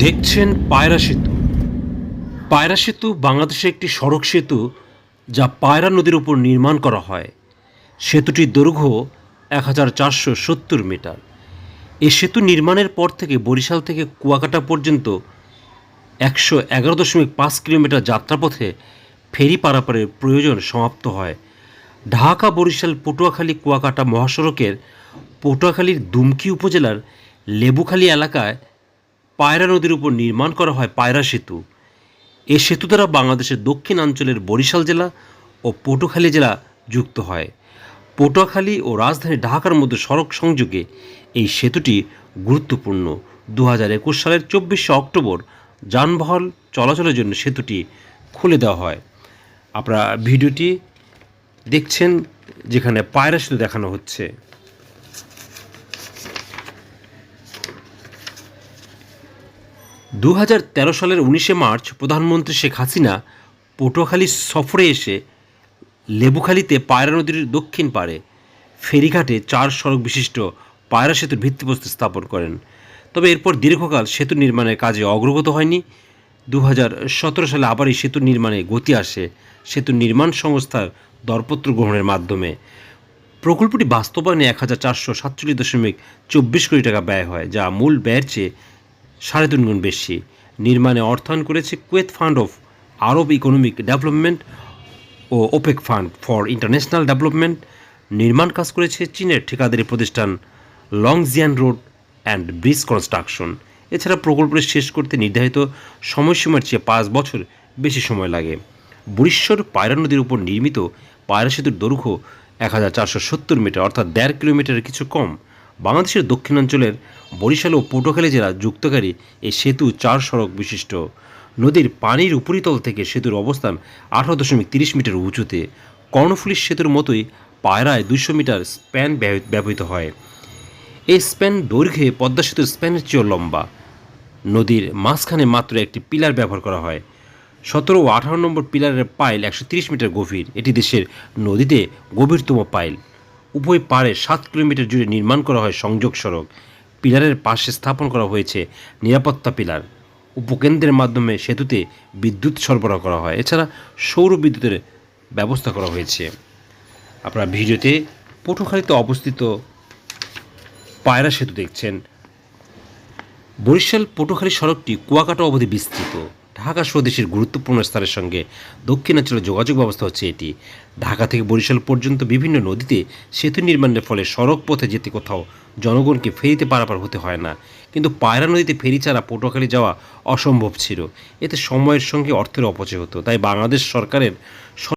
দেখছেন পায়রা সেতু। পায়রা সেতু বাংলাদেশের একটি সড়ক সেতু যা পায়রা নদীর উপর নির্মাণ করা হয়। সেতুটির দৈর্ঘ্য এক হাজার চারশো সত্তর মিটার। এ সেতু নির্মাণের পর থেকে বরিশাল থেকে কুয়াকাটা পর্যন্ত একশো এগারো দশমিক পাঁচ কিলোমিটার যাত্রাপথে ফেরি পারাপারের প্রয়োজন সমাপ্ত হয়। ঢাকা, বরিশাল, পটুয়াখালী, কুয়াকাটা মহাসড়কের পটুয়াখালীর দুমকি উপজেলার লেবুখালী এলাকায় পায়রা নদীর উপর নির্মাণ করা হয় পায়রা সেতু। এ সেতু দ্বারা বাংলাদেশের দক্ষিণাঞ্চলের বরিশাল জেলা ও পটুয়াখালী জেলা যুক্ত হয়। পটুয়াখালী ও রাজধানী ঢাকার মধ্যে সড়ক সংযোগে এই সেতুটি গুরুত্বপূর্ণ। দু হাজার একুশ সালের চব্বিশে অক্টোবর যানবাহন চলাচলের জন্য সেতুটি খুলে দেওয়া হয়। আপনারা ভিডিওটি দেখছেন যেখানে পায়রা সেতু দেখানো হচ্ছে। দু হাজার তেরো সালের উনিশে মার্চ প্রধানমন্ত্রী শেখ হাসিনা পটুয়াখালী সফরে এসে লেবুখালীতে পায়রা নদীর দক্ষিণ পাড়ে ফেরিঘাটে চার সড়ক বিশিষ্ট পায়রা সেতুর ভিত্তিপ্রস্তর স্থাপন করেন। তবে এরপর দীর্ঘকাল সেতু নির্মাণের কাজে অগ্রগত হয়নি। দু হাজার সতেরো সালে আবার এই সেতু নির্মাণে গতি আসে সেতু নির্মাণ সংস্থার দরপত্র গ্রহণের মাধ্যমে। প্রকল্পটি বাস্তবায়নে এক হাজার চারশো সাতচল্লিশ দশমিক চব্বিশ কোটি টাকা ব্যয় হয়, যা মূল ব্যয়ের চেয়ে সাড়ে তিন গুণ বেশি। নির্মাণে অর্থায়ন করেছে Kuwait fund of Arab economic development O OPEC fund for international development. নির্মাণ কাজ করেছে চীনের ঠিকাদারি প্রতিষ্ঠান Longjian road and bridge construction. এছাড়া প্রকল্পটি শেষ করতে নির্ধারিত সময়সীমার চেয়ে পাঁচ বছর বেশি সময় লাগে। বরিশ্বর পায়রা নদীর উপর নির্মিত পায়রা সেতুর দৈর্ঘ্য এক হাজার চারশো সত্তর মিটার অর্থাৎ দেড় কিলোমিটারের কিছু কম। বাংলাদেশের দক্ষিণাঞ্চলের বরিশাল ও পটুয়াখালী জেলা যুক্তকারী এই সেতু চার সড়ক বিশিষ্ট। নদীর পানির উপরিতল থেকে সেতুর অবস্থান আঠারো দশমিক তিরিশ মিটার উঁচুতে। কর্ণফুলীর সেতুর মতোই পায়রায় দুশো মিটার স্প্যান ব্যবহৃত হয়। এই স্প্যান দৈর্ঘ্যে পদ্মা সেতুর স্প্যানের চেয়েও লম্বা। নদীর মাঝখানে মাত্র একটি পিলার ব্যবহার করা হয়। সতেরো ও আঠারো নম্বর পিলারের পাইল একশো মিটার গভীর। এটি দেশের নদীতে গভীরতম পাইল। উভয় পাড়ে সাত কিলোমিটার জুড়ে নির্মাণ করা হয় সংযোগ সড়ক। পিলারের পাশে স্থাপন করা হয়েছে নিরাপত্তা পিলার। উপকেন্দ্রের মাধ্যমে সেতুতে বিদ্যুৎ সরবরাহ করা হয়। এছাড়া সৌর বিদ্যুতের ব্যবস্থা করা হয়েছে। আপনারা ভিডিওতে পটুখালীতে অবস্থিত পায়রা সেতু দেখছেন। বরিশাল পটুয়াখালী সড়কটি কুয়াকাটা অবধি বিস্তৃত। ঢাকা স্বদেশের দেশের গুরুত্বপূর্ণ স্থানের সঙ্গে দক্ষিণাঞ্চলের যোগাযোগ ব্যবস্থা হচ্ছে এটি। ঢাকা থেকে বরিশাল পর্যন্ত বিভিন্ন নদীতে সেতু নির্মাণের ফলে সড়ক পথে যেতে কোথাও জনগণকে ফেরিতে পারাপার হতে হয় না। কিন্তু পায়রা নদীতে ফেরি ছাড়া পটুয়াখালী যাওয়া অসম্ভব ছিল। এতে সময়ের সঙ্গে অর্থের অপচয় হতো। তাই বাংলাদেশ সরকারের